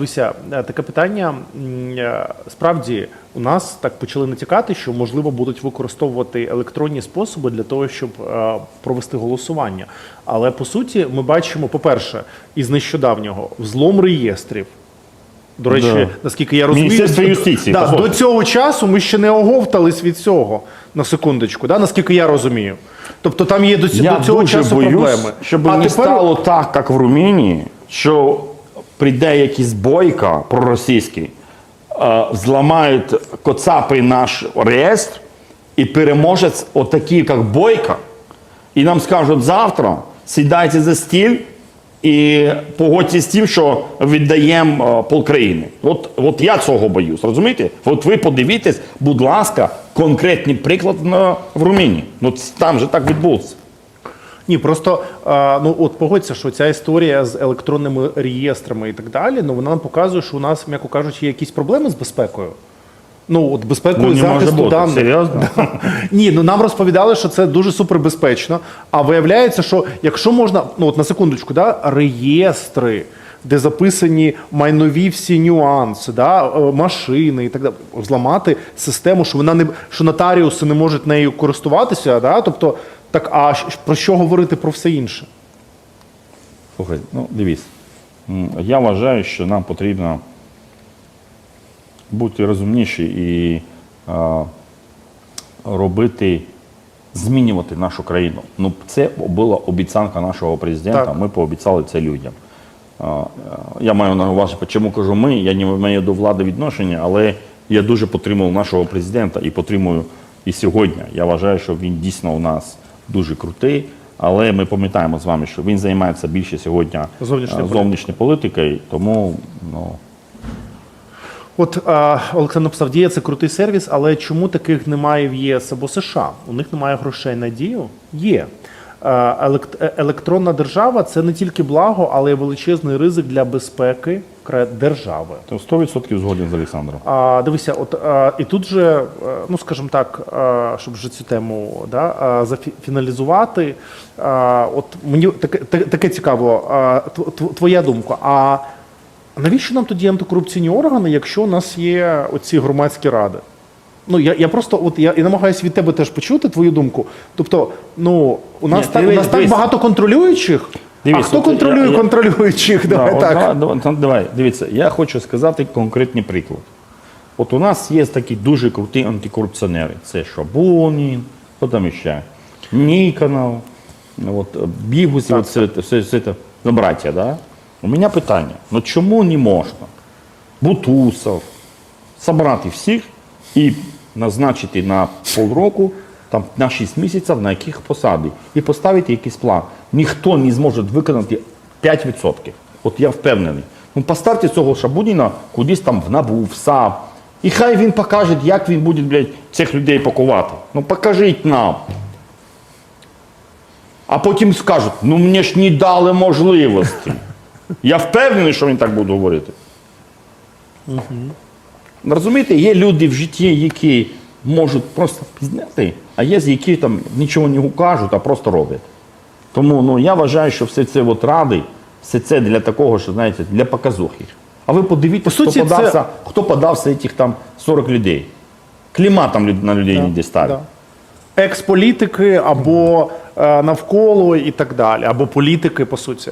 Дивися, е, таке питання. Е, Справді у нас так почали натякати, що можливо будуть використовувати електронні способи для того, щоб е, провести голосування. Але по суті, ми бачимо, по-перше, із нещодавнього взлом реєстрів. До речі, Да. наскільки я розумію, Міністерство юстиції, Да, до цього часу ми ще не оговтались від цього на секундочку, да, наскільки я розумію. Тобто там є до, Я до цього дуже часу боюсь, проблеми. щоб а не тепер стало так, як в Румунії, що прийде якийсь бойка проросійський, е, зламають коцапи наш реєстр, і переможець отакий, як бойка, і нам скажуть завтра, сідайте за стіль і погодьтесь з тим, що віддаємо е, полкраїни. От, от я цього боюсь, розумієте? От ви подивіться, будь ласка, конкретний приклад на, в Румунії. Ну, там же так відбулося. Ні, просто ну от погодься, що ця історія з електронними реєстрами і так далі, ну вона нам показує, що у нас, м'яко кажучи, є якісь проблеми з безпекою. Ну, от безпекою Ну, захисту даних. Серйозно? Ні, ну нам розповідали, що це дуже супербезпечно. А виявляється, що якщо можна, ну от на секундочку, да, реєстри, де записані майнові всі нюанси, да, е, машини і так далі, зламати систему, що вона не що нотаріуси не можуть нею користуватися, да, тобто так, а про що говорити про все інше? Слухай, ну дивись. Я вважаю, що нам потрібно бути розумніші і а, робити, змінювати нашу країну. Ну, це була обіцянка нашого президента. Так. Ми пообіцяли це людям. А, а, Я маю на увазі, чому кажу ми, я не маю до влади відношення, але я дуже підтримував нашого президента і підтримую і сьогодні. Я вважаю, що він дійсно у нас дуже крутий. Але ми пам'ятаємо з вами, що він займається більше сьогодні Зовнішньою а, зовнішньою політикою, тому ну, От Олександр написав, дія це крутий сервіс, але чому таких немає в ЄС або США? У них немає грошей на дію? Є. Елект- е- електронна держава це не тільки благо, але й величезний ризик для безпеки держави. то 100% згоден з Олександром. А, дивися, от а, і тут же, е, ну скажімо так, а, щоб вже цю тему да, а, зафіналізувати. А, от мені таке, таке цікаво, а, тв- тв- твоя думка. А навіщо нам тоді антикорупційні органи, якщо у нас є оці громадські ради? Ну я, я просто от я і намагаюся від тебе теж почути твою думку. Тобто, ну у нас Ні, так, у нас так дивись. багато контролюючих. а хто от контролює я- я- контролюючих? Давай Да, так. от, давай, давай, давай, дивіться, я хочу сказати конкретний приклад. От у нас є такі дуже круті антикорупціонери. Це Шабунін, хто там ще? Ніконов, от, Бігусів, от все, все, все це, ну, браття, да? У мене питання, ну чому не можна Бутусов собрати всіх і назначити на полроку, там, на 6 місяців, на яких посади, і поставити якийсь план. Ніхто не зможе виконати 5%. От я впевнений. Ну, поставте цього Шабуніна кудись там в НАБУ, в САП. І хай він покаже, як він буде блядь, цих людей пакувати. Ну покажіть нам. А потім скажуть, ну мені ж не дали можливості. Я впевнений, що він так буде говорити. Розумієте, є люди в житті, які можуть просто зняти, а є, які там нічого не кажуть, а просто роблять. Тому ну, я вважаю, що все це от ради, все це для такого, що знаєте, для показухи. А ви подивіться, По суті, хто, це- подався, хто подався цих там 40 людей. Кліма там на людей не ставить. Да. Експолітики або е, навколо і так далі, або політики, по суті.